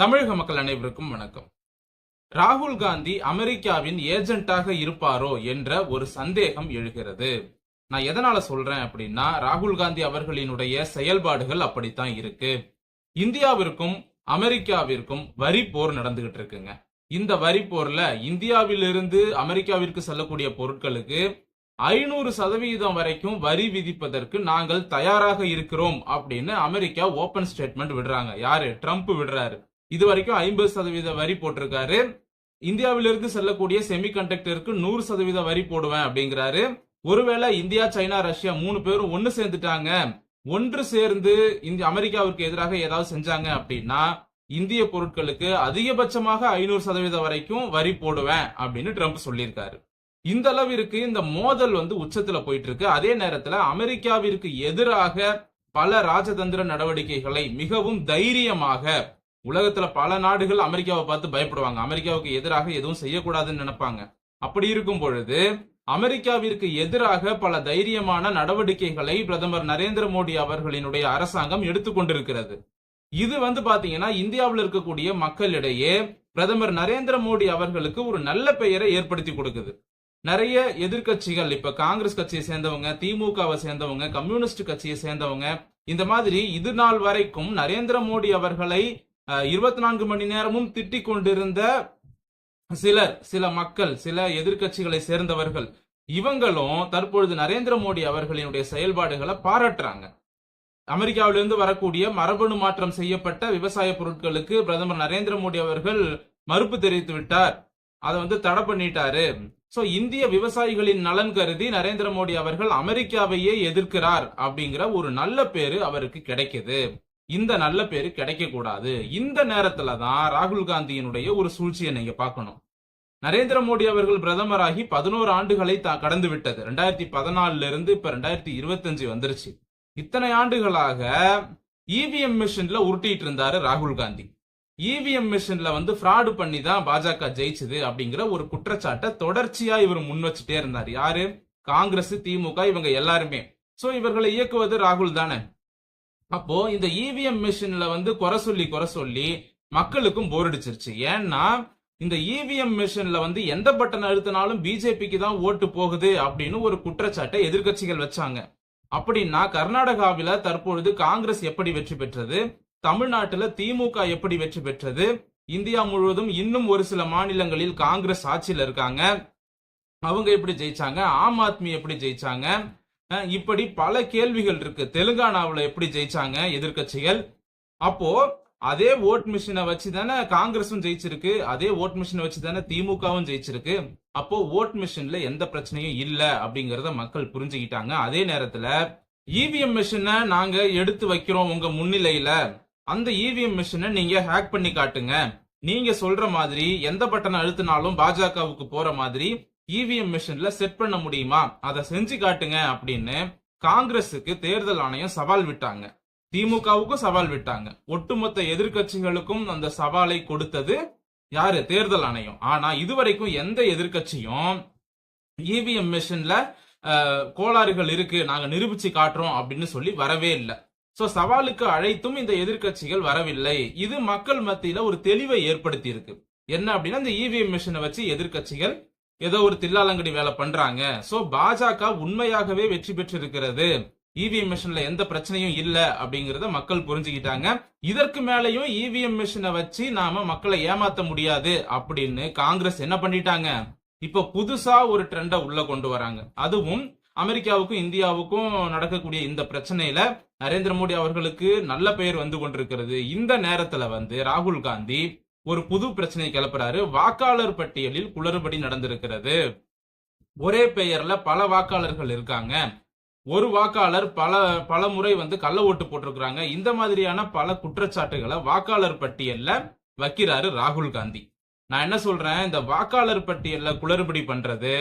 தமிழக மக்கள் அனைவருக்கும் வணக்கம். ராகுல் காந்தி அமெரிக்காவின் ஏஜென்ட்டாக இருப்பாரோ என்ற ஒரு சந்தேகம் எழுகிறது. நான் எதனால சொல்றேன் அப்படின்னா ராகுல் காந்தி அவர்களினுடைய செயல்பாடுகள் அப்படித்தான் இருக்கு. இந்தியாவிற்கும் அமெரிக்காவிற்கும் வரி போர் நடந்துகிட்டு இருக்குங்க. இந்த வரி போர்ல இந்தியாவிலிருந்து அமெரிக்காவிற்கு செல்லக்கூடிய பொருட்களுக்கு ஐநூறு சதவீதம் வரைக்கும் வரி விதிப்பதற்கு நாங்கள் தயாராக இருக்கிறோம் அப்படின்னு அமெரிக்கா ஓபன் ஸ்டேட்மெண்ட் விடுறாங்க. யாரு? ட்ரம்ப் விடுறாரு. இது வரைக்கும் ஐம்பது சதவீத வரி போட்டிருக்காரு. இந்தியாவிலிருந்து செல்லக்கூடிய செமிகண்டக்டருக்கு நூறு சதவீத வரி போடுவேன் அப்படிங்கிறாரு. ஒருவேளை இந்தியா சைனா ரஷ்யா மூணு பேரும் ஒன்னு சேர்ந்துட்டாங்க. ஒன்று சேர்ந்து இந்த அமெரிக்காவிற்கு எதிராக ஏதாவது செஞ்சாங்க அப்படின்னா இந்திய பொருட்களுக்கு அதிகபட்சமாக ஐநூறு சதவீதம் வரைக்கும் வரி போடுவேன் அப்படின்னு ட்ரம்ப் சொல்லியிருக்காரு. இந்த அளவிற்கு இந்த மோதல் வந்து உச்சத்துல போயிட்டு இருக்கு அதே நேரத்துல அமெரிக்காவிற்கு எதிராக பல ராஜதந்திர நடவடிக்கைகளை மிகவும் தைரியமாக உலகத்துல பல நாடுகள் அமெரிக்காவை பார்த்து பயப்படுவாங்க. அமெரிக்காவுக்கு எதிராக எதுவும் செய்யக்கூடாதுன்னு நினைப்பாங்க. அப்படி இருக்கும் பொழுது அமெரிக்காவிற்கு எதிராக பல தைரியமான நடவடிக்கைகளை பிரதமர் நரேந்திர மோடி அவர்களினுடைய அரசாங்கம் எடுத்துக்கொண்டிருக்கிறது இது வந்து பாத்தீங்கன்னா இந்தியாவில் இருக்கக்கூடிய மக்களிடையே பிரதமர் நரேந்திர மோடி அவர்களுக்கு ஒரு நல்ல பெயரை ஏற்படுத்தி கொடுக்குது. நிறைய எதிர்க்கட்சிகள் இப்ப காங்கிரஸ் கட்சியை சேர்ந்தவங்க திமுகவை சேர்ந்தவங்க கம்யூனிஸ்ட் கட்சியை சேர்ந்தவங்க இந்த மாதிரி இது நாள் வரைக்கும் நரேந்திர மோடி அவர்களை இருபத்தி நான்கு மணி நேரமும் திட்டிக் கொண்டிருந்த சிலர் சில மக்கள் சில எதிர்க்கட்சிகளை சேர்ந்தவர்கள் இவங்களும் தற்பொழுது நரேந்திர மோடி அவர்களினுடைய செயல்பாடுகளை பாராட்டுறாங்க. அமெரிக்காவிலிருந்து வரக்கூடிய மரபணு மாற்றம் செய்யப்பட்ட விவசாய பொருட்களுக்கு பிரதமர் நரேந்திர மோடி அவர்கள் மறுப்பு தெரிவித்து விட்டார். அதை வந்து தடை பண்ணிட்டாரு. சோ இந்திய விவசாயிகளின் நலன் கருதி நரேந்திர மோடி அவர்கள் அமெரிக்காவையே எதிர்க்கிறார் அப்படிங்கிற ஒரு நல்ல பேரு அவருக்கு கிடைக்குது. இந்த நல்ல பேரு கிடைக்க கூடாது இந்த நேரத்துல தான் ராகுல் காந்தியினுடைய ஒரு சூழ்ச்சியை நீங்க பார்க்கணும். நரேந்திர மோடி அவர்கள் பிரதமராகி பதினோரு ஆண்டுகளை கடந்து விட்டது ரெண்டாயிரத்தி பதினாலுல இருந்து இப்ப ரெண்டாயிரத்தி இருபத்தஞ்சு வந்துருச்சு. இத்தனை ஆண்டுகளாக இவிஎம் மிஷின்ல உருட்டிட்டு இருந்தாரு ராகுல் காந்தி. இவிஎம் மிஷின்ல வந்து ஃப்ராடு பண்ணி தான் பாஜக ஜெயிச்சது அப்படிங்கிற ஒரு குற்றச்சாட்டை தொடர்ச்சியா இவர் முன் வச்சுட்டே இருந்தார். யாரு? காங்கிரஸ் திமுக இவங்க எல்லாருமே. சோ இவர்களை இயக்குவது ராகுல் தானே. அப்போ இந்த இவிஎம் மிஷின்ல வந்து குறை சொல்லி குறை சொல்லி மக்களுக்கும் போர் அடிச்சிருச்சு. ஏன்னா இந்த இவிஎம் மிஷின்ல வந்து எந்த பட்டன் அழுத்தினாலும் பிஜேபிக்கு தான் ஓட்டு போகுது அப்படின்னு ஒரு குற்றச்சாட்டை எதிர்கட்சிகள் வச்சாங்க. அப்படின்னா கர்நாடகாவில தற்பொழுது காங்கிரஸ் எப்படி வெற்றி பெற்றது? தமிழ்நாட்டுல திமுக எப்படி வெற்றி பெற்றது? இந்தியா முழுவதும் இன்னும் ஒரு சில மாநிலங்களில் காங்கிரஸ் ஆட்சியில் இருக்காங்க. அவங்க எப்படி ஜெயிச்சாங்க? ஆம் ஆத்மி எப்படி ஜெயிச்சாங்க? இப்படி பல கேள்விகள் இருக்கு. தெலுங்கானாவில் எப்படி ஜெயிச்சாங்க எதிர்கட்சிகள் அப்போ அதே ஓட் மிஷினை வச்சு தானே காங்கிரஸும் ஜெயிச்சிருக்கு அதே ஓட் மிஷினை வச்சு தானே திமுகவும் ஜெயிச்சிருக்கு. அப்போ ஓட் மிஷின்ல எந்த பிரச்சனையும் இல்லை அப்படிங்கறத மக்கள் புரிஞ்சுக்கிட்டாங்க. அதே நேரத்துல இவிஎம் மிஷினை நாங்க எடுத்து வைக்கிறோம் உங்க முன்னிலையில. அந்த இவிஎம் மிஷினை நீங்க ஹேக் பண்ணி காட்டுங்க. நீங்க சொல்ற மாதிரி எந்த பட்டனை அழுத்தினாலும் பாஜகவுக்கு போற மாதிரி இவிஎம் மிஷின்ல செட் பண்ண முடியுமா? அதை செஞ்சு காட்டுங்க அப்படின்னு காங்கிரஸுக்கு தேர்தல் ஆணையம் சவால் விட்டாங்க. திமுகவுக்கும் சவால் விட்டாங்க. ஒட்டுமொத்த எதிர்கட்சிகளுக்கும் அந்த சவாலை கொடுத்தது யாரு? தேர்தல் ஆணையம். ஆனா இதுவரைக்கும் எந்த எதிர்கட்சியும் இவிஎம் மிஷின்ல கோளாறுகள் இருக்கு நாங்க நிரூபிச்சு காட்டுறோம் அப்படின்னு சொல்லி வரவே இல்லை. சோ சவாலுக்கு அழைத்தும் இந்த எதிர்கட்சிகள் வரவில்லை. இது மக்கள் மத்தியில ஒரு தெளிவை ஏற்படுத்தி இருக்கு என்ன அப்படின்னா இந்த இவிஎம் மிஷினை வச்சு எதிர்கட்சிகள் ஏதோ ஒரு தில்லாலங்கடி வேலை பண்றாங்க. சோ பாஜக உண்மையாகவே வெற்றி பெற்று இருக்கிறது இவிஎம் மிஷின்ல எந்த பிரச்சனையும் இல்ல அப்படிங்கறத மக்கள் புரிஞ்சுக்கிட்டாங்க. இதற்கு மேலையும் இவிஎம் மிஷினை வச்சு நாம மக்களை ஏமாத்த முடியாது அப்படின்னு காங்கிரஸ் என்ன பண்ணிட்டாங்க? இப்ப புதுசா ஒரு ட்ரெண்ட உள்ள கொண்டு வராங்க. அதுவும் அமெரிக்காவுக்கும் இந்தியாவுக்கும் நடக்கக்கூடிய இந்த பிரச்சனையில நரேந்திர மோடி அவர்களுக்கு நல்ல பெயர் வந்து கொண்டிருக்கிறது. இந்த நேரத்துல வந்து ராகுல் காந்தி ஒரு புது பிரச்சனையை கிளப்புறாரு. வாக்காளர் பட்டியலில் குளறுபடி நடந்திருக்கிறது. ஒரே பெயர்ல பல வாக்காளர்கள் இருக்காங்க. ஒரு வாக்காளர் பல பல முறை வந்து கள்ள ஓட்டு போட்டிருக்கிறாங்க. இந்த மாதிரியான பல குற்றச்சாட்டுகளை வாக்காளர் பட்டியல்ல வைக்கிறாரு ராகுல் காந்தி. நான் என்ன சொல்றேன்? இந்த வாக்காளர் பட்டியல்ல குளறுபடி பண்றது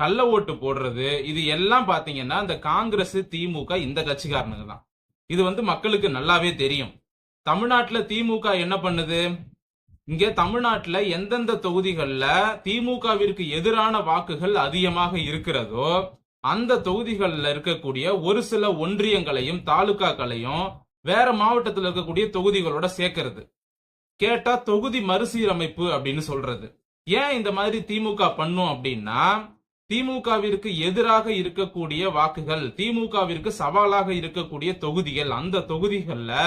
கள்ள ஓட்டு போடுறது இது எல்லாம் பாத்தீங்கன்னா இந்த காங்கிரஸ் திமுக இந்த கட்சிக்காரனுங்க தான். இது வந்து மக்களுக்கு நல்லாவே தெரியும். தமிழ்நாட்டுல திமுக என்ன பண்ணுது? இங்கே தமிழ்நாட்டில் எந்தெந்த தொகுதிகளில் திமுகவிற்கு எதிரான வாக்குகள் அதிகமாக இருக்கிறதோ அந்த தொகுதிகளில் இருக்கக்கூடிய ஒரு சில ஒன்றியங்களையும் தாலுகாக்களையும் வேற மாவட்டத்தில் இருக்கக்கூடிய தொகுதிகளோட சேர்க்கறது. கேட்டா தொகுதி மறுசீரமைப்பு அப்படின்னு சொல்றது. ஏன் இந்த மாதிரி திமுக பண்ணும் அப்படின்னா திமுகவிற்கு எதிராக இருக்கக்கூடிய வாக்குகள் திமுகவிற்கு சவாலாக இருக்கக்கூடிய தொகுதிகள் அந்த தொகுதிகளில்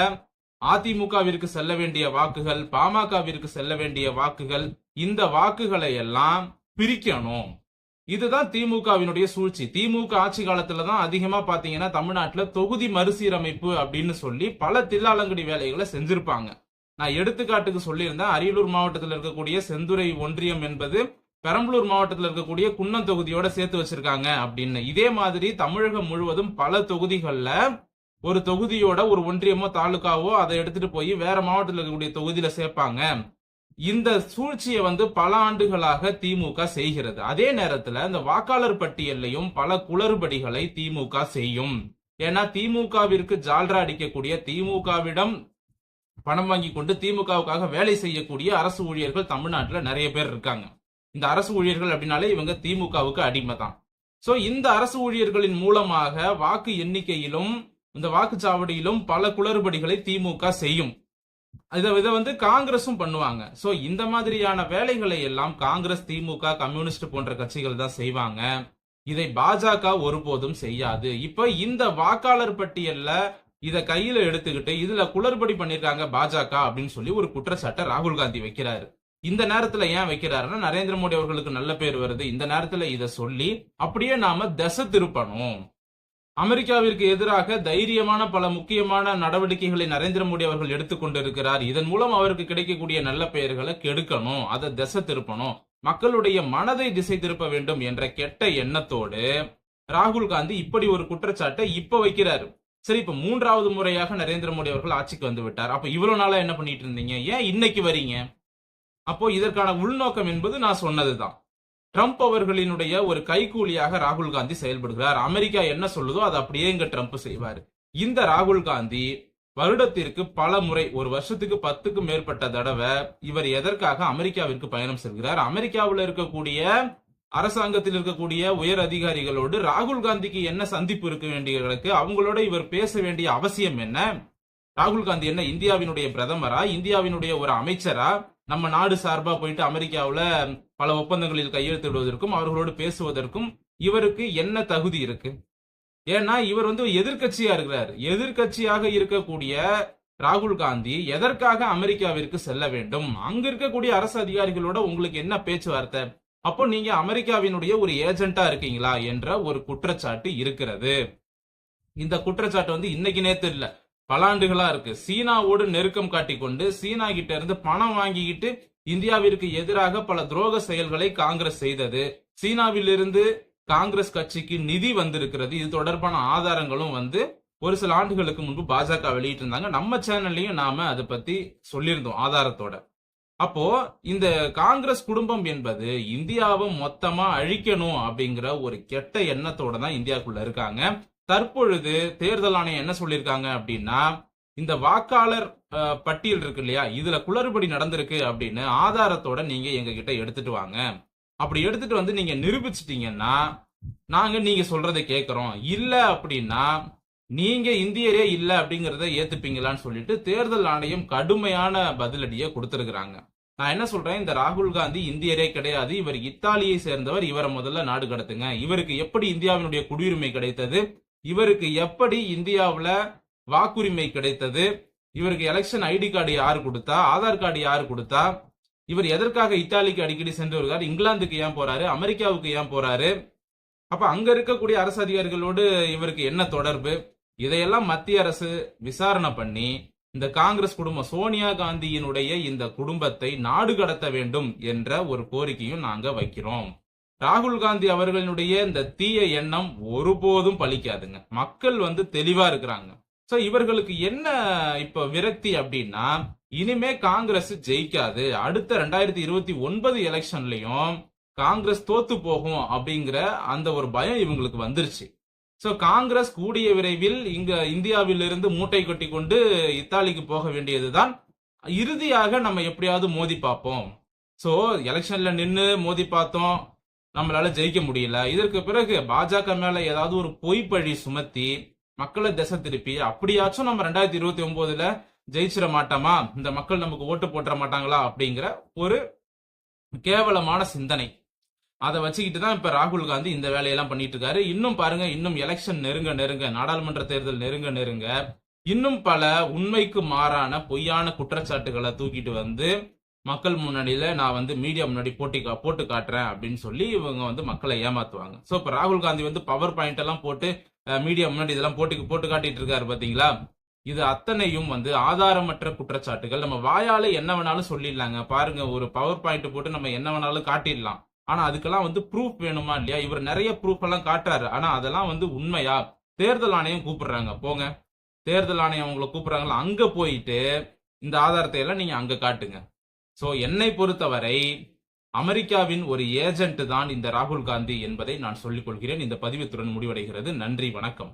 அதிமுகவிற்கு செல்ல வேண்டிய வாக்குகள் பாமகவிற்கு செல்ல வேண்டிய வாக்குகள் இந்த வாக்குகளை எல்லாம் பிரிக்கணும். இதுதான் திமுகவினுடைய சூழ்ச்சி. திமுக ஆட்சி காலத்துல தான் அதிகமா பாத்தீங்கன்னா தமிழ்நாட்டுல தொகுதி மறுசீரமைப்பு அப்படின்னு சொல்லி பல தில்லாலங்கடி வேலைகளை செஞ்சிருப்பாங்க. நான் எடுத்துக்காட்டுக்கு சொல்லியிருந்தேன். அரியலூர் மாவட்டத்தில் இருக்கக்கூடிய செந்துறை ஒன்றியம் என்பது பெரம்பலூர் மாவட்டத்தில் இருக்கக்கூடிய குன்னம் தொகுதியோட சேர்த்து வச்சிருக்காங்க அப்படின்னு. இதே மாதிரி தமிழகம் முழுவதும் பல தொகுதிகளில் ஒரு தொகுதியோட ஒரு ஒன்றியமோ தாலுகாவோ அதை எடுத்துட்டு போய் வேற மாவட்டத்தில் இருக்கக்கூடிய தொகுதியில சேர்ப்பாங்க. இந்த சூழ்ச்சியை வந்து பல ஆண்டுகளாக திமுக செய்கிறது. அதே நேரத்துல இந்த வாக்காளர் பட்டியல்லையும் பல குளறுபடிகளை திமுக செய்யும். ஏன்னா திமுகவிற்கு ஜால்ரா அடிக்கக்கூடிய திமுகவிடம் பணம் வாங்கி கொண்டு திமுகவுக்காக வேலை செய்யக்கூடிய அரசு ஊழியர்கள் தமிழ்நாட்டில் நிறைய பேர் இருக்காங்க. இந்த அரசு ஊழியர்கள் அப்படின்னாலே இவங்க திமுகவுக்கு அடிமை தான் ஸோ இந்த அரசு ஊழியர்களின் மூலமாக வாக்கு எண்ணிக்கையிலும் இந்த வாக்குச்சாவடியிலும் பல குளறுபடிகளை திமுக செய்யும். இதை இதை வந்து காங்கிரஸும் பண்ணுவாங்க. சோ இந்த மாதிரியான வேலைகளை எல்லாம் காங்கிரஸ் திமுக கம்யூனிஸ்ட் போன்ற கட்சிகள் தான் செய்வாங்க. இதை பாஜக ஒருபோதும் செய்யாது. இப்ப இந்த வாக்காளர் பட்டியல்ல இத கையில எடுத்துக்கிட்டு இதுல குளறுபடி பண்ணிருக்காங்க பாஜக அப்படின்னு சொல்லி ஒரு குற்றச்சாட்டை ராகுல் காந்தி வைக்கிறாரு. இந்த நேரத்துல ஏன் வைக்கிறாருன்னா நரேந்திர மோடி அவர்களுக்கு நல்ல பேர் வருது. இந்த நேரத்துல இத சொல்லி அப்படியே நாம திசை திருப்பணும். அமெரிக்காவிற்கு எதிராக தைரியமான பல முக்கியமான நடவடிக்கைகளை நரேந்திர மோடி அவர்கள் எடுத்துக்கொண்டிருக்கிறார் இதன் மூலம் அவருக்கு கிடைக்கக்கூடிய நல்ல பெயர்களை கெடுக்கணும் அதை திசை திருப்பணும் மக்களுடைய மனதை திசை திருப்ப வேண்டும் என்ற கெட்ட எண்ணத்தோடு ராகுல் காந்தி இப்படி ஒரு குற்றச்சாட்டை இப்ப வைக்கிறாரு. சரி இப்ப மூன்றாவது முறையாக நரேந்திர மோடி அவர்கள் ஆட்சிக்கு வந்து விட்டார். அப்ப இவ்வளவு நாளா என்ன பண்ணிட்டு இருந்தீங்க? ஏன் இன்னைக்கு வரீங்க? அப்போ இதற்கான உள்நோக்கம் என்பது நான் சொன்னதுதான். ட்ரம்ப் அவர்களினுடைய ஒரு கைகூலியாக ராகுல் காந்தி செயல்படுகிறார். அமெரிக்கா என்ன சொல்லுதோ அதை அப்படியே இங்க ட்ரம்ப் செய்வார். இந்த ராகுல் காந்தி வருடத்திற்கு பல முறை ஒரு வருஷத்துக்கு பத்துக்கும் மேற்பட்ட தடவை இவர் எதற்காக அமெரிக்காவிற்கு பயணம் செல்கிறார்? அமெரிக்காவில் இருக்கக்கூடிய அரசாங்கத்தில் இருக்கக்கூடிய உயர் அதிகாரிகளோடு ராகுல் காந்திக்கு என்ன சந்திப்பு இருக்க வேண்டியவர்களுக்கு அவங்களோட இவர் பேச வேண்டிய அவசியம் என்ன? ராகுல் காந்தி என்ன இந்தியாவினுடைய பிரதமரா? இந்தியாவினுடைய ஒரு அமைச்சரா? நம்ம நாடு சார்பாக போயிட்டு அமெரிக்காவில் பல ஒப்பந்தங்களில் கையெழுத்திடுவதற்கும் அவர்களோடு பேசுவதற்கும் இவருக்கு என்ன தகுதி இருக்கு? ஏன்னா இவர் வந்து எதிர்கட்சியா இருக்கிறார். எதிர்க்கட்சியாக இருக்கக்கூடிய ராகுல் காந்தி எதற்காக அமெரிக்காவிற்கு செல்ல வேண்டும்? அங்க இருக்கக்கூடிய அரசு அதிகாரிகளோட உங்களுக்கு என்ன பேச்சுவார்த்தை? அப்போ நீங்க அமெரிக்காவினுடைய ஒரு ஏஜென்ட்டா இருக்கீங்களா? என்ற ஒரு குற்றச்சாட்டு இருக்கிறது. இந்த குற்றச்சாட்டு வந்து இன்னைக்கு நேத்து இல்லை. பல ஆண்டுகளா இருக்கு. சீனாவோடு நெருக்கம் காட்டிக்கொண்டு சீனா கிட்ட இருந்து பணம் வாங்கிக்கிட்டு இந்தியாவிற்கு எதிராக பல துரோக செயல்களை காங்கிரஸ் செய்தது. சீனாவிலிருந்து காங்கிரஸ் கட்சிக்கு நிதி வந்திருக்கிறது. இது தொடர்பான ஆதாரங்களும் வந்து ஒரு சில ஆண்டுகளுக்கு முன்பு பாஜக வெளியிட்டு இருந்தாங்க நம்ம சேனல்லையும் நாம அதை பத்தி சொல்லியிருந்தோம் ஆதாரத்தோட. அப்போ இந்த காங்கிரஸ் குடும்பம் என்பது இந்தியாவை மொத்தமா அழிக்கணும் அப்படிங்கிற ஒரு கெட்ட எண்ணத்தோட தான் இந்தியாக்குள்ள இருக்காங்க. தற்பொழுது தேர்தல் ஆணையம் என்ன சொல்லியிருக்காங்க அப்படின்னா இந்த வாக்காளர் பட்டியல் இருக்கு இல்லையா இதுல குளறுபடி நடந்திருக்கு அப்படின்னு ஆதாரத்தோட நீங்க எங்க கிட்ட எடுத்துட்டு வாங்க. அப்படி எடுத்துட்டு வந்து நீங்க நிரூபிச்சிட்டீங்கன்னா நாங்க நீங்க சொல்றதை கேட்கறோம் இல்ல அப்படின்னா நீங்க இந்தியரே இல்ல அப்படிங்கறத ஏத்துப்பீங்களான்னு சொல்லிட்டு தேர்தல் ஆணையம் கடுமையான பதிலடியை கொடுத்திருக்கிறாங்க. நான் என்ன சொல்றேன்? இந்த ராகுல் காந்தி இந்தியரே கிடையாது இவர் இத்தாலியை சேர்ந்தவர் இவரை முதல்ல நாடு கடத்துங்க. இவருக்கு எப்படி இந்தியாவினுடைய குடியுரிமை கிடைத்தது? இவருக்கு எப்படி இந்தியாவில் வாக்குரிமை கிடைத்தது? இவருக்கு எலெக்ஷன் ஐடி கார்டு யார் கொடுத்தா? ஆதார் கார்டு யார் கொடுத்தா? இவர் எதற்காக இத்தாலிக்கு அடிக்கடி சென்று வருகிறார் இங்கிலாந்துக்கு ஏன் போறாரு? அமெரிக்காவுக்கு ஏன் போறாரு? அப்ப அங்க இருக்கக்கூடிய அரசு அதிகாரிகளோடு இவருக்கு என்ன தொடர்பு? இதையெல்லாம் மத்திய அரசு விசாரணை பண்ணி இந்த காங்கிரஸ் குடும்பம் சோனியா காந்தியினுடைய இந்த குடும்பத்தை நாடு கடத்த வேண்டும் என்ற ஒரு கோரிக்கையும் நாங்க வைக்கிறோம். ராகுல் காந்தி அவர்களுடைய இந்த தீய எண்ணம் ஒருபோதும் பலிக்காதுங்க. மக்கள் வந்து தெளிவா இருக்கிறாங்க. சோ இவர்களுக்கு என்ன இப்ப விரக்தி அப்படின்னா இனிமே காங்கிரஸ் ஜெயிக்காது. அடுத்த ரெண்டாயிரத்தி இருபத்தி ஒன்பது எலெக்ஷன்லயும் காங்கிரஸ் தோத்து போகும் அப்படிங்கிற அந்த ஒரு பயம் இவங்களுக்கு வந்துருச்சு. சோ காங்கிரஸ் கூடிய விரைவில் இங்க இந்தியாவிலிருந்து மூட்டை கொட்டி கொண்டு இத்தாலிக்கு போக வேண்டியதுதான். இறுதியாக நம்ம எப்படியாவது மோதி பார்ப்போம். சோ எலெக்ஷன்ல நின்று மோதி பார்த்தோம். நம்மளால ஜெயிக்க முடியல. இதற்கு பிறகு பாஜக மேல ஏதாவது ஒரு பொய் பழி சுமத்தி மக்களை திசை திருப்பி அப்படியாச்சும் நம்ம ரெண்டாயிரத்தி இருபத்தி ஒன்பதுல ஜெயிச்சிட மாட்டோமா? இந்த மக்கள் நமக்கு ஓட்டு போட்டுற மாட்டாங்களா? அப்படிங்கிற ஒரு கேவலமான சிந்தனை. அதை வச்சுக்கிட்டு தான் இப்ப ராகுல் காந்தி இந்த வேலையெல்லாம் பண்ணிட்டு இருக்காரு. இன்னும் பாருங்க இன்னும் எலெக்ஷன் நெருங்க நெருங்க நாடாளுமன்ற தேர்தல் நெருங்க நெருங்க இன்னும் பல உண்மைக்கு மாறான பொய்யான குற்றச்சாட்டுகளை தூக்கிட்டு வந்து மக்கள் முன்னாடியில நான் வந்து மீடியா முன்னாடி போட்டி கா- போட்டு காட்டுறேன் அப்படின்னு சொல்லி இவங்க வந்து மக்களை ஏமாத்துவாங்க. ஸோ இப்போ ராகுல் காந்தி வந்து பவர் பாயிண்ட் எல்லாம் போட்டு மீடியா முன்னாடி இதெல்லாம் போட்டி போட்டு காட்டிட்டு இருக்காரு பாத்தீங்களா? இது அத்தனையும் வந்து ஆதாரமற்ற குற்றச்சாட்டுகள். நம்ம வாயால என்ன வேணாலும் சொல்லிடலாங்க. பாருங்க ஒரு பவர் பாயிண்ட் போட்டு நம்ம என்ன வேணாலும் காட்டிடலாம். ஆனா அதுக்கெல்லாம் வந்து ப்ரூஃப் வேணுமா இல்லையா? இவர் நிறைய ப்ரூஃப் எல்லாம் காட்டுறாரு. ஆனா அதெல்லாம் வந்து உண்மையா? தேர்தல் ஆணையம் கூப்பிடுறாங்க. போங்க. தேர்தல் ஆணையம் அவங்களை கூப்பிடுறாங்களா அங்க போயிட்டு இந்த ஆதாரத்தை எல்லாம் நீங்க அங்க காட்டுங்க. சோ என்னை பொறுத்தவரை அமெரிக்காவின் ஒரு ஏஜென்ட் தான் இந்த ராகுல் காந்தி என்பதை நான் சொல்லிக் கொள்கிறேன். இந்த பதிவுத்துடன் முடிவடைகிறது. நன்றி வணக்கம்.